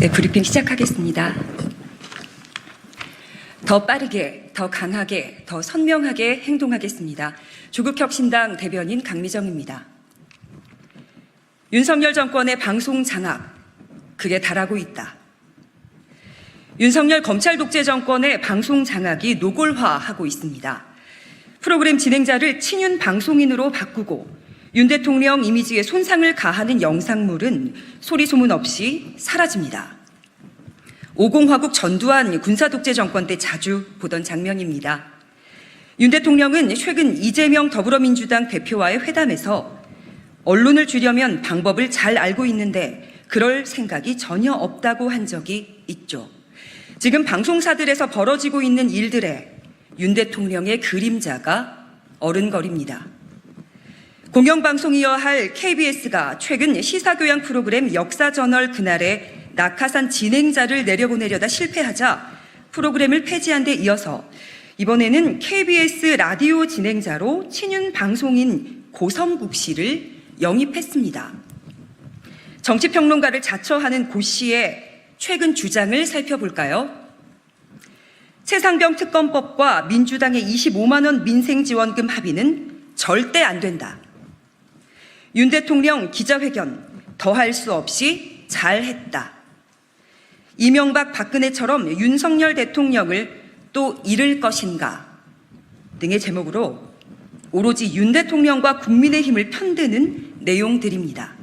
네, 브리핑 시작하겠습니다. 더 빠르게, 더 강하게, 더 선명하게 행동하겠습니다. 조국혁신당 대변인 강미정입니다. 윤석열 정권의 방송 장악, 그게 달하고 있다. 윤석열 검찰 독재 정권의 방송 장악이 노골화하고 있습니다. 프로그램 진행자를 친윤 방송인으로 바꾸고 윤 대통령 이미지에 손상을 가하는 영상물은 소리 소문 없이 사라집니다. 오공화국 전두환 군사독재 정권 때 자주 보던 장면입니다. 윤 대통령은 최근 이재명 더불어민주당 대표와의 회담에서 언론을 주려면 방법을 잘 알고 있는데 그럴 생각이 전혀 없다고 한 적이 있죠. 지금 방송사들에서 벌어지고 있는 일들에 윤 대통령의 그림자가 어른거립니다. 공영방송이어야 할 KBS가 최근 시사교양 프로그램 역사저널 그날에 낙하산 진행자를 내려보내려다 실패하자 프로그램을 폐지한 데 이어서 이번에는 KBS 라디오 진행자로 친윤 방송인 고성국 씨를 영입했습니다. 정치평론가를 자처하는 고 씨의 최근 주장을 살펴볼까요? 최상병 특검법과 민주당의 25만 원 민생지원금 합의는 절대 안 된다. 윤 대통령 기자회견 더할 수 없이 잘했다. 이명박 박근혜처럼 윤석열 대통령을 또 잃을 것인가 등의 제목으로 오로지 윤 대통령과 국민의 힘을 편드는 내용들입니다.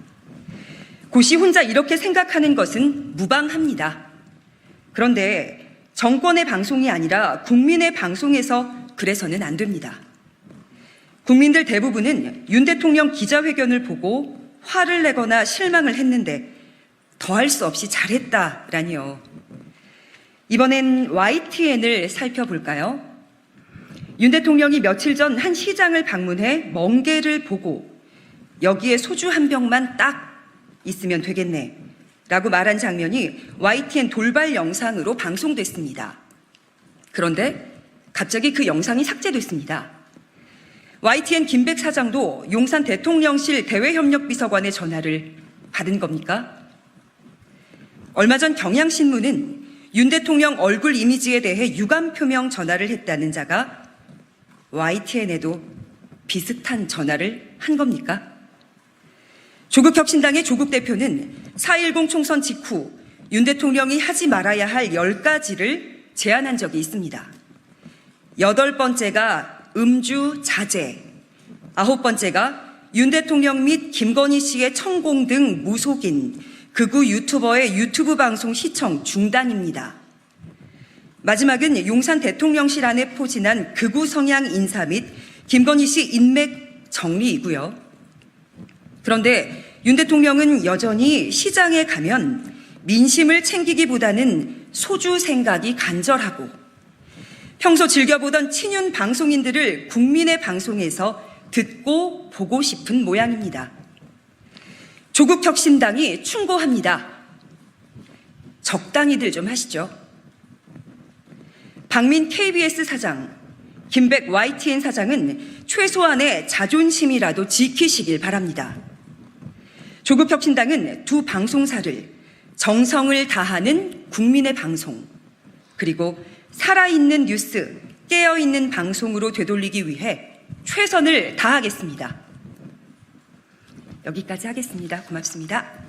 고시 혼자 이렇게 생각하는 것은 무방합니다. 그런데 정권의 방송이 아니라 국민의 방송에서 그래서는 안 됩니다. 국민들 대부분은 윤 대통령 기자회견을 보고 화를 내거나 실망을 했는데 더할 수 없이 잘했다라니요. 이번엔 YTN을 살펴볼까요? 윤 대통령이 며칠 전 한 시장을 방문해 멍게를 보고 여기에 소주 한 병만 딱 있으면 되겠네. 라고 말한 장면이 YTN 돌발 영상으로 방송됐습니다. 그런데 갑자기 그 영상이 삭제됐습니다. YTN 김백 사장도 용산 대통령실 대외협력비서관의 전화를 받은 겁니까? 얼마 전 경향신문은 윤 대통령 얼굴 이미지에 대해 유감 표명 전화를 했다는 자가 YTN에도 비슷한 전화를 한 겁니까? 조국혁신당의 조국 대표는 4.10 총선 직후 윤 대통령이 하지 말아야 할 10가지를 제안한 적이 있습니다. 여덟 번째가 음주 자제, 아홉 번째가 윤 대통령 및 김건희 씨의 천공 등 무속인 극우 유튜버의 유튜브 방송 시청 중단입니다. 마지막은 용산 대통령실 안에 포진한 극우 성향 인사 및 김건희 씨 인맥 정리이고요. 그런데 윤 대통령은 여전히 시장에 가면 민심을 챙기기보다는 소주 생각이 간절하고 평소 즐겨보던 친윤 방송인들을 국민의 방송에서 듣고 보고 싶은 모양입니다. 조국 혁신당이 충고합니다. 적당히들 좀 하시죠. 박민 KBS 사장, 김백 YTN 사장은 최소한의 자존심이라도 지키시길 바랍니다. 조국 혁신당은 두 방송사를 정성을 다하는 국민의 방송, 그리고 살아있는 뉴스, 깨어있는 방송으로 되돌리기 위해 최선을 다하겠습니다. 여기까지 하겠습니다. 고맙습니다.